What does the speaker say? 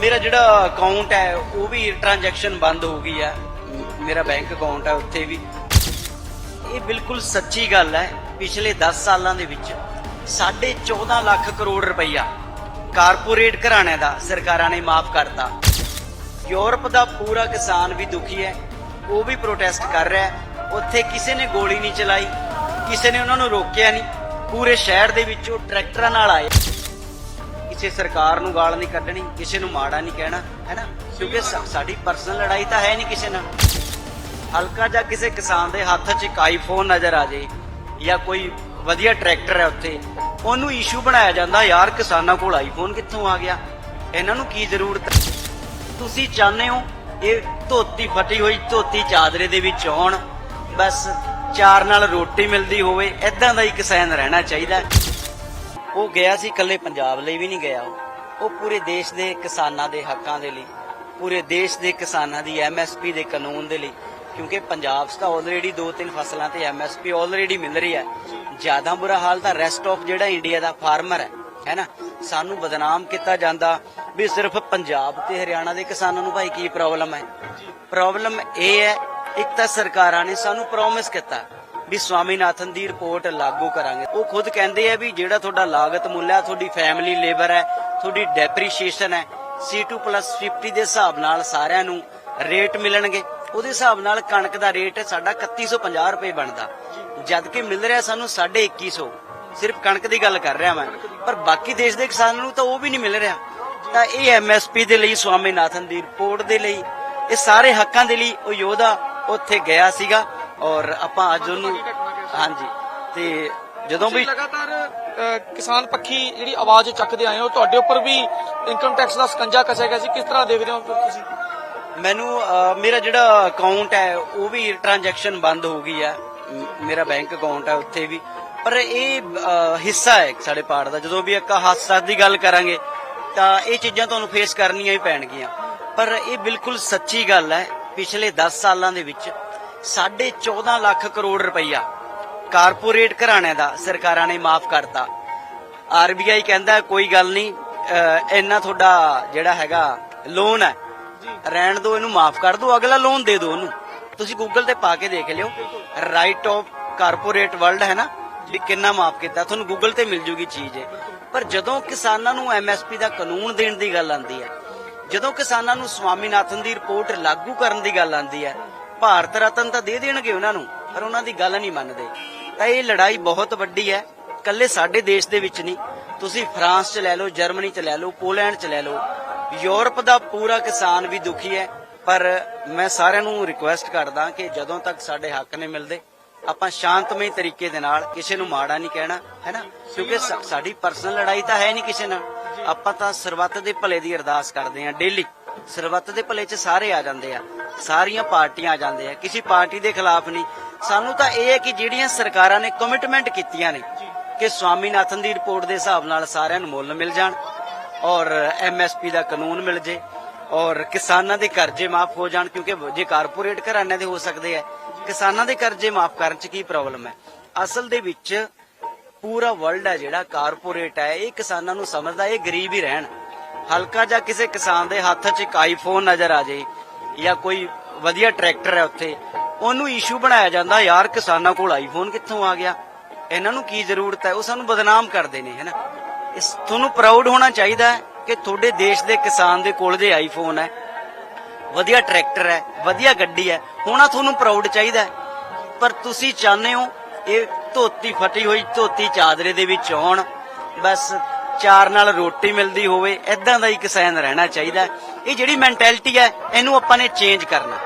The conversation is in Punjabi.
ਮੇਰਾ ਜਿਹੜਾ ਅਕਾਊਂਟ ਹੈ, ਉਹ ਵੀ ਟ੍ਰਾਂਜੈਕਸ਼ਨ ਬੰਦ ਹੋ ਗਈ ਹੈ। ਮੇਰਾ ਬੈਂਕ ਅਕਾਊਂਟ ਹੈ ਉੱਥੇ ਵੀ। ਇਹ ਬਿਲਕੁਲ ਸੱਚੀ ਗੱਲ ਹੈ, ਪਿਛਲੇ 10 ਸਾਲਾਂ ਦੇ ਵਿੱਚ 14.5 ਲੱਖ ਕਰੋੜ ਰੁਪਈਆ ਕਾਰਪੋਰੇਟ ਘਰਾਣਿਆਂ ਦਾ ਸਰਕਾਰਾਂ ਨੇ ਮਾਫ ਕਰਤਾ। ਯੂਰਪ ਦਾ ਪੂਰਾ ਕਿਸਾਨ ਵੀ ਦੁਖੀ ਹੈ, ਉਹ ਵੀ ਪ੍ਰੋਟੈਸਟ ਕਰ ਰਿਹਾ ਹੈ। ਉੱਥੇ ਕਿਸੇ ਨੇ ਗੋਲੀ ਨਹੀਂ ਚਲਾਈ, ਕਿਸੇ ਨੇ ਉਹਨਾਂ ਨੂੰ ਰੋਕਿਆ ਨਹੀਂ। ਪੂਰੇ ਸ਼ਹਿਰ ਦੇ ਵਿੱਚੋਂ ਟਰੈਕਟਰਾਂ ਨਾਲ ਆਏ। ਕਿਸੇ ਸਰਕਾਰ ਨੂੰ ਗਾਲ ਨਹੀਂ ਕੱਢਣੀ, ਕਿਸੇ ਨੂੰ ਮਾੜਾ ਨਹੀਂ ਕਹਿਣਾ, ਹੈਨਾ? ਕਿਉਂਕਿ ਸਾਡੀ ਪਰਸਨਲ ਲੜਾਈ ਤਾਂ ਹੈ ਨਹੀਂ ਕਿਸੇ ਨਾਲ। ਹਲਕਾ ਜਾਂ ਕਿਸੇ ਕਿਸਾਨ ਦੇ ਹੱਥ 'ਚ ਇੱਕ ਆਈਫੋਨ ਨਜ਼ਰ ਆ ਜੇ, ਜਾਂ ਕੋਈ ਵਧੀਆ ਟਰੈਕਟਰ ਹੈ ਉੱਥੇ, ਉਹਨੂੰ ਇਸ਼ੂ ਬਣਾਇਆ ਜਾਂਦਾ, ਯਾਰ, ਕਿਸਾਨਾਂ ਕੋਲ ਆਈਫੋਨ ਕਿੱਥੋਂ ਆ ਗਿਆ? ਇਹਨਾਂ ਨੂੰ ਕੀ ਜ਼ਰੂਰਤ ਹੈ? ਤੁਸੀਂ ਚਾਹੁੰਦੇ ਹੋ ਇਹ ਧੋਤੀ ਫਟੀ ਹੋਈ ਧੋਤੀ ਚਾਦਰੇ ਦੇ ਵਿੱਚ ਆਉਣ, ਬਸ ਚਾਰ ਨਾਲ ਰੋਟੀ ਮਿਲਦੀ ਹੋਵੇ ਐਦਾਂ ਦਾ ਹੀ ਕਿਸਾਨ ਰਹਿਣਾ ਚਾਹੀਦਾ। ਉਹ ਗਿਆ ਸੀ ਇਕੱਲੇ ਪੰਜਾਬ ਲਈ ਵੀ ਨਹੀਂ ਗਿਆ। ਉਹ ਪੂਰੇ ਦੇਸ਼ ਦੇ ਕਿਸਾਨਾਂ ਦੇ ਹੱਕਾਂ ਦੇ ਲਈ, ਪੂਰੇ ਦੇਸ਼ ਦੇ ਕਿਸਾਨਾਂ ਦੀ ਐਮਐਸਪੀ ਦੇ ਕਾਨੂੰਨ ਦੇ ਲਈ, ਕਿਉਂਕਿ ਪੰਜਾਬ 'ਚ ਤਾਂ ਆਲਰੇਡੀ ਦੋ ਤਿੰਨ ਫਸਲਾਂ ਤੇ ਐਮਐਸਪੀ ਆਲਰੇਡੀ ਮਿਲ ਰਹੀ ਹੈ। ਜ਼ਿਆਦਾ ਬੁਰਾ ਹਾਲ ਤਾਂ ਰੈਸਟ ਆਫ ਜਿਹੜਾ ਇੰਡੀਆ ਦਾ ਫਾਰਮਰ ਹੈ ਹੈਨਾ ਸਾਨੂੰ ਬਦਨਾਮ ਕੀਤਾ ਜਾਂਦਾ ਵੀ ਸਿਰਫ ਪੰਜਾਬ ਤੇ ਹਰਿਆਣਾ ਦੇ ਕਿਸਾਨਾਂ ਨੂੰ ਭਾਈ ਕੀ ਪ੍ਰੋਬਲਮ ਹੈ? ਪ੍ਰੋਬਲਮ ਇਹ ਹੈ, ਇੱਕ ਤਾਂ ਸਰਕਾਰਾਂ ਨੇ ਸਾਨੂੰ ਪ੍ਰੋਮਿਸ ਕੀਤਾ। ਵੀ ਸਵਾਮੀਨਾਥਨ ਦੀ ਰਿਪੋਰਟ ਲਾਗੂ ਕਰਾਂਗੇ। ਉਹ ਖੁਦ ਕਹਿੰਦੇ ਆ ਵੀ ਜਿਹੜਾ ਤੁਹਾਡਾ ਲਾਗਤ ਮੁੱਲ ਹੈ ਤੁਹਾਡੀ ਫੈਮਿਲੀ ਲੇਬਰ ਹੈ, ਤੁਹਾਡੀ ਡੈਪਰੀਸ਼ੀਏਸ਼ਨ ਹੈ C2+50 ਦੇ ਹਿਸਾਬ ਨਾਲ ਸਾਰਿਆਂ ਨੂੰ ਰੇਟ ਮਿਲਣਗੇ। ਉਹਦੇ ਹਿਸਾਬ ਨਾਲ ਕਣਕ ਦਾ ਰੇਟ ਸਾਡਾ 3150 ਰੁਪਏ ਬਣਦਾ। ਜਦ ਕਿ ਮਿਲ ਰਿਹਾ ਸਾਨੂੰ 2150 ਸਿਰਫ ਕਣਕ ਦੀ ਗੱਲ ਕਰ ਰਿਹਾ ਮੈਂ। ਪਰ ਬਾਕੀ ਦੇਸ਼ ਦੇ ਕਿਸਾਨਾਂ ਨੂੰ ਤਾਂ ਉਹ ਵੀ ਨਹੀਂ ਮਿਲ ਰਿਹਾ। ਤਾਂ ਇਹ ਐਮਐਸਪੀ ਦੇ ਲਈ, ਸਵਾਮੀਨਾਥਨ ਦੀ ਰਿਪੋਰਟ ਦੇ ਲਈ, ਇਹ ਸਾਰੇ ਹੱਕਾਂ ਦੇ ਲਈ ਉਹ ਯੋਧਾ ਉੱਥੇ ਗਿਆ ਸੀਗਾ। ਔਰ ਆਪਾਂ ਅੱਜ ਉਹਨੂੰ ਹਾਂਜੀ। ਤੇ ਜਦੋਂ ਵੀ ਲਗਾਤਾਰ ਕਿਸਾਨ ਪੱਖੀ ਜਿਹੜੀ ਆਵਾਜ਼ ਚੱਕਦੇ ਆਏ ਹੋ ਤੁਹਾਡੇ ਉੱਪਰ ਵੀ ਇਨਕਮ ਟੈਕਸ ਦਾ ਸਕੰਜਾ ਕੱਸਿਆ ਗਿਆ ਸੀ। ਕਿਸ ਤਰ੍ਹਾਂ ਦੇਖਦੇ ਹੋ ਤੁਸੀਂ? ਮੈਨੂੰ ਮੇਰਾ ਜਿਹੜਾ ਅਕਾਊਂਟ ਹੈ ਉਹ ਵੀ ਟ੍ਰਾਂਜੈਕਸ਼ਨ ਬੰਦ ਹੋ ਗਈ ਹੈ। ਮੇਰਾ ਬੈਂਕ ਅਕਾਊਂਟ ਹੈ ਉੱਥੇ ਵੀ। ਪਰ ਇਹ ਹਿੱਸਾ ਹੈ ਸਾਡੇ ਪਾਰਟ ਦਾ। ਜਦੋਂ ਵੀ ਇੱਕ ਹਾਦਸਾ ਦੀ ਗੱਲ ਕਰਾਂਗੇ ਤਾਂ ਇਹ ਚੀਜ਼ਾਂ ਤੁਹਾਨੂੰ ਫੇਸ ਕਰਨੀਆਂ ਹੀ ਪੈਣਗੀਆਂ। ਪਰ ਇਹ ਬਿਲਕੁਲ ਸੱਚੀ ਗੱਲ ਹੈ ਪਿਛਲੇ 10 ਸਾਲਾਂ ਦੇ ਵਿੱਚ 14.5 ਲੱਖ ਕਰੋੜ ਰੁਪਈਆ ਕਾਰਪੋਰੇਟ ਘਰਾਣਿਆਂ ਦਾ ਸਰਕਾਰਾਂ ਨੇ ਮਾਫ ਕਰਤਾ। ਆਰਬੀਆਈ ਕਹਿੰਦਾ ਹੈ, ਕੋਈ ਗੱਲ ਨਹੀਂ ਇੰਨਾ ਤੁਹਾਡਾ ਜਿਹੜਾ ਹੈਗਾ ਲੋਨ ਹੈ ਰਹਿਣ ਦਿਓ ਇਹਨੂੰ ਮਾਫ ਕਰ ਦਿਓ ਅਗਲਾ ਲੋਨ ਦੇ ਦਿਓ ਉਹਨੂੰ। ਤੁਸੀਂ ਗੂਗਲ ਤੇ ਪਾ ਕੇ ਦੇਖ ਲਿਓ। ਰਾਈਟ ਆਫ ਕਾਰਪੋਰੇਟ ਵਰਲਡ ਹੈ ਨਾ ਵੀ ਕਿੰਨਾ ਮਾਫ ਕੀਤਾ। ਤੁਹਾਨੂੰ ਗੂਗਲ ਤੇ ਮਿਲ ਜੂਗੀ ਚੀਜ਼ ਇਹ। ਪਰ ਜਦੋਂ ਕਿਸਾਨਾਂ ਨੂੰ ਐਮਐਸਪੀ ਦਾ ਕਾਨੂੰਨ ਦੇਣ ਦੀ ਗੱਲ ਆਉਂਦੀ ਹੈ ਜਦੋਂ ਕਿਸਾਨਾਂ ਨੂੰ ਸਵਾਮੀਨਾਥਨ ਦੀ ਰਿਪੋਰਟ ਲਾਗੂ ਕਰਨ ਦੀ ਗੱਲ ਆਉਂਦੀ ਹੈ ਭਾਰਤ ਰਤਨ ਤਾਂ ਦੇ ਦੇਣਗੇ ਉਹਨਾਂ ਨੂੰ, ਪਰ ਉਹਨਾਂ ਦੀ ਗੱਲ ਨਹੀਂ ਮੰਨਦੇ। ਤਾਂ ਇਹ ਲੜਾਈ ਬਹੁਤ ਵੱਡੀ ਹੈ ਕੱਲੇ ਸਾਡੇ ਦੇਸ਼ ਦੇ ਵਿੱਚ ਨਹੀਂ। ਤੁਸੀਂ ਫਰਾਂਸ 'ਚ ਲੈ ਲਓ, ਜਰਮਨੀ 'ਚ ਲੈ ਲਓ, ਪੋਲੈਂਡ 'ਚ ਲੈ ਲਓ। ਯੂਰਪ ਦਾ ਪੂਰਾ ਕਿਸਾਨ ਵੀ ਦੁਖੀ ਹੈ, ਪਰ ਮੈਂ ਸਾਰਿਆਂ ਨੂੰ ਰਿਕੁਐਸਟ ਕਰਦਾ ਕਿ ਜਦੋਂ ਤੱਕ ਸਾਡੇ ਹੱਕ ਨਹੀਂ ਮਿਲਦੇ, ਆਪਾਂ ਸ਼ਾਂਤਮਈ ਤਰੀਕੇ ਦੇ ਨਾਲ ਕਿਸੇ ਨੂੰ ਮਾੜਾ ਨਹੀਂ ਕਹਿਣਾ ਹੈਨਾ ਕਿਉਂਕਿ ਸਾਡੀ ਪਰਸਨਲ ਲੜਾਈ ਤਾਂ ਹੈ ਨਹੀਂ ਕਿਸੇ ਨਾਲ। ਆਪਾਂ ਤਾਂ ਸਰਬੱਤ ਦੇ ਭਲੇ ਦੀ ਅਰਦਾਸ ਕਰਦੇ ਹਾਂ ਡੇਲੀ ਸਰਬੱਤ ਦੇ ਭਲੇ 'ਚ ਸਾਰੇ ਆ ਜਾਂਦੇ ਆ। ਸਾਰੀਆਂ ਪਾਰਟੀਆਂ ਆ ਜਾਂਦੇ ਆ ਕਿਸੇ ਪਾਰਟੀ ਦੇ ਖਿਲਾਫ ਨਹੀਂ। ਸਾਨੂੰ ਤਾਂ ਇਹ ਹੈ ਕਿ ਜਿਹੜੀਆਂ ਸਰਕਾਰਾਂ ਨੇ ਕਮਿਟਮੈਂਟ ਕੀਤੀਆਂ ਨੇ ਕਿ ਸਵਾਮੀਨਾਥਨ ਦੀ ਰਿਪੋਰਟ ਦੇ ਹਿਸਾਬ ਨਾਲ ਸਾਰਿਆਂ ਨੂੰ ਮੁੱਲ ਮਿਲ ਜਾਣ ਔਰ ਐਮਐਸਪੀ ਦਾ ਕਾਨੂੰਨ ਮਿਲ ਜੇ ਔਰ ਕਿਸਾਨਾਂ ਦੇ ਕਰਜ਼ੇ ਮਾਫ ਹੋ ਜਾਣ ਕਿਉਂਕਿ ਜੇ ਕਾਰਪੋਰੇਟ ਘਰਾਣਿਆਂ ਦੇ ਹੋ ਸਕਦੇ ਆ ਕਿਸਾਨਾਂ ਦੇ ਕਰਜ਼ੇ ਮਾਫ ਕਰਨ 'ਚ ਕੀ ਪ੍ਰੋਬਲਮ ਹੈ? ਅਸਲ ਦੇ ਵਿੱਚ ਪੂਰਾ ਵਰਲਡ ਹੈ ਜਿਹੜਾ ਕਾਰਪੋਰੇਟ ਹੈ ਇਹ ਕਿਸਾਨਾਂ ਨੂੰ ਸਮਝਦਾ ਇਹ ਗਰੀਬ ਹੀ ਰਹਿਣ। ਹਲਕਾ ਜਾਂ ਕਿਸੇ ਕਿਸਾਨ ਦੇ ਹੱਥ 'ਚ ਇੱਕ ਆਈਫੋਨ ਨਜ਼ਰ ਆ ਜੇ ਜਾਂ ਕੋਈ ਵਧੀਆ ਟਰੈਕਟਰ ਹੈ ਉੱਥੇ, ਉਹਨੂੰ ਇਸ਼ੂ ਬਣਾਇਆ ਜਾਂਦਾ, ਯਾਰ ਕਿਸਾਨਾਂ ਕੋਲ ਆਈਫੋਨ ਕਿੱਥੋਂ ਆ ਗਿਆ? ਇਹਨਾਂ ਨੂੰ ਕੀ ਜ਼ਰੂਰਤ ਹੈ? ਉਹ ਸਾਨੂੰ ਬਦਨਾਮ ਕਰਦੇ ਨੇ ਹੈਨਾ ਇਸ, ਤੁਹਾਨੂੰ ਪ੍ਰਾਊਡ ਹੋਣਾ ਚਾਹੀਦਾ ਹੈ ਕਿ ਤੁਹਾਡੇ ਦੇਸ਼ ਦੇ ਕਿਸਾਨ ਦੇ ਕੋਲ ਜੇ ਆਈਫੋਨ ਹੈ, ਵਧੀਆ ਟਰੈਕਟਰ ਹੈ, ਵਧੀਆ ਗੱਡੀ ਹੈ, ਹੋਣਾ ਤੁਹਾਨੂੰ ਪ੍ਰਾਊਡ ਚਾਹੀਦਾ ਪਰ ਤੁਸੀਂ ਚਾਹੁੰਦੇ ਹੋ ਇਹ ਧੋਤੀ ਫਟੀ ਹੋਈ ਧੋਤੀ ਚਾਦਰੇ ਦੇ ਵਿੱਚ ਆਉਣ, ਬਸ ਚਾਰ ਨਾਲ ਰੋਟੀ ਮਿਲਦੀ ਹੋਵੇ ਐਦਾਂ ਦਾ ਹੀ ਕਿਸਾਨ ਰਹਿਣਾ ਚਾਹੀਦਾ। ਇਹ ਜਿਹੜੀ ਮੈਂਟੈਲਿਟੀ ਹੈ, ਇਹਨੂੰ ਆਪਾਂ ਨੇ ਚੇਂਜ ਕਰਨਾ।